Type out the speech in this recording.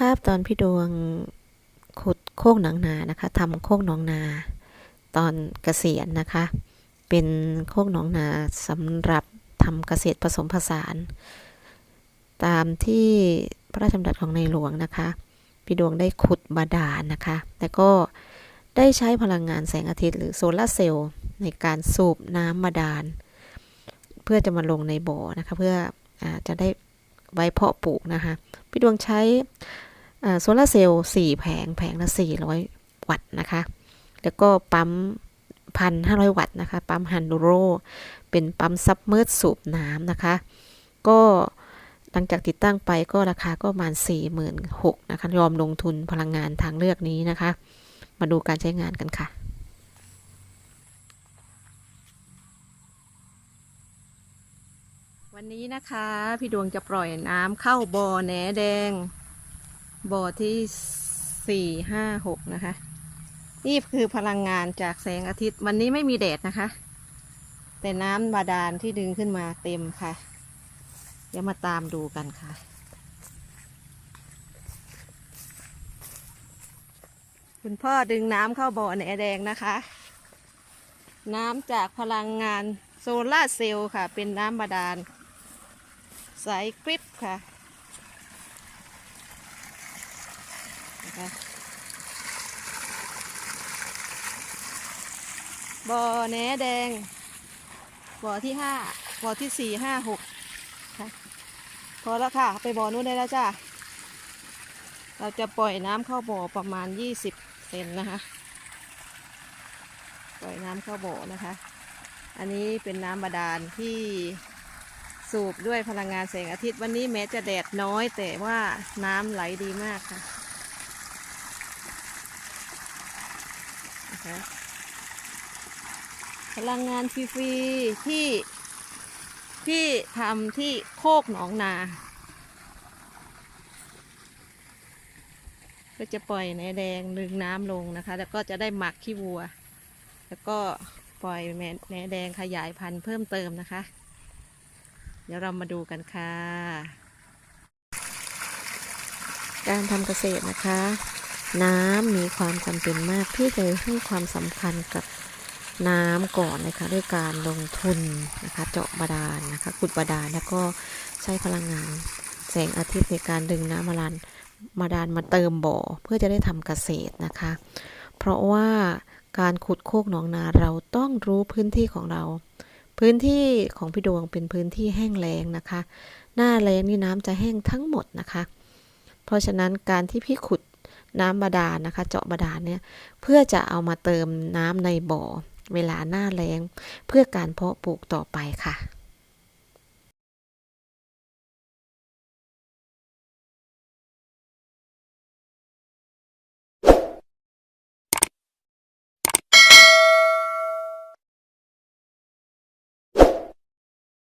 ภาพตอนพี่ดวงขุดโคกหนองนานะคะทำโคกหนองนา ตอนเกษียณนะคะ เป็นโคกหนองนาสำหรับทำเกษตรผสมผสาน ตามที่พระราชดำรัสของในหลวงนะคะพี่ดวงได้ขุดบาดาลนะคะ แต่ก็ได้ใช้พลังงานแสงอาทิตย์หรือโซลาร์เซลล์ในการสูบน้ำบาดาล เพื่อจะมาลงในบ่อนะคะ เพื่ออจะได้ไว้เพาะปลูกนะคะ พี่ดวงใช้ โซลาร์เซลล์4แผงแผงละ 400 วัตต์นะคะ แล้วก็ปั๊มพันห้าร้อยวัตต์นะคะ ปั๊มฮันดูโร เป็นปั๊มซับเมอร์สูบน้ำนะคะ ก็หลังจากติดตั้งไปก็ราคาก็ประมาณ 4 6 0 0 0นะคะ ยอมลงทุนพลังงานทางเลือกนี้นะคะ มาดูการใช้งานกันค่ะวันนี้นะคะ พี่ดวงจะปล่อยน้ำเข้าบ่อแหนแดง บ่อที่สี่ห้าหกนะคะ นี่คือพลังงานจากแสงอาทิตย์วันนี้ไม่มีแดดนะคะ แต่น้ำบาดาลที่ดึงขึ้นมาเต็มค่ะ เดี๋ยวมาตามดูกันค่ะ คุณพ่อดึงน้ำเข้าบ่อแหนแดงนะคะ น้ำจากพลังงานโซลาร์เซลล์ค่ะ เป็นน้ำบาดาลใสกริบค่ะ นะคะบ่อแหนแดง บ่อที่ห้าบ่อที่สี่ห้าหกค่ะพอแล้วค่ะ ไปบ่อนู้นได้แล้วจ้าเราจะปล่อยน้ำเข้าบ่อประมาณยี่สิบเซนนะคะ ปล่อยน้ำเข้าบ่อนะคะ อันนี้เป็นน้ำบาดาลที่สูบด้วยพลังงานแสงอาทิตย์วันนี้แม้จะแดดน้อยแต่ว่าน้ำไหลดีมากค่ะ นะคะพลังงานฟรีๆที่ที่ทำที่โคกหนองนา ก็จะปล่อยในแดงดึงน้ำลงนะคะ แล้วก็จะได้หมักขี้วัว แล้วก็ปล่อยแม่แหนแดงขยายพันธุ์เพิ่มเติมนะคะ เดี๋ยวเรามาดูกันค่ะ การทำเกษตรนะคะ น้ำมีความจำเป็นมากพี่เลยให้ความสำคัญกับน้ำก่อนนะคะด้วยการลงทุนนะคะเจาะบาดาลนะคะขุดบาดาลแล้วก็ใช้พลังงาน แสงอาทิตย์ในการดึงน้ำมาลานมาดานมาเติมบ่อเพื่อจะได้ทำเกษตรนะคะ เพราะว่าการขุดโคกหนองนาเราต้องรู้พื้นที่ของเรา พื้นที่ของพี่ดวงเป็นพื้นที่แห้งแล้งนะคะ หน้าแล้งนี่น้ำจะแห้งทั้งหมดนะคะ เพราะฉะนั้นการที่พี่ขุด น้ำบาดาลนะคะ เจาะบาดาลเนี่ยเพื่อจะเอามาเติมน้ำในบ่อ เวลาหน้าแล้ง เพื่อการเพาะปลูกต่อไปค่ะ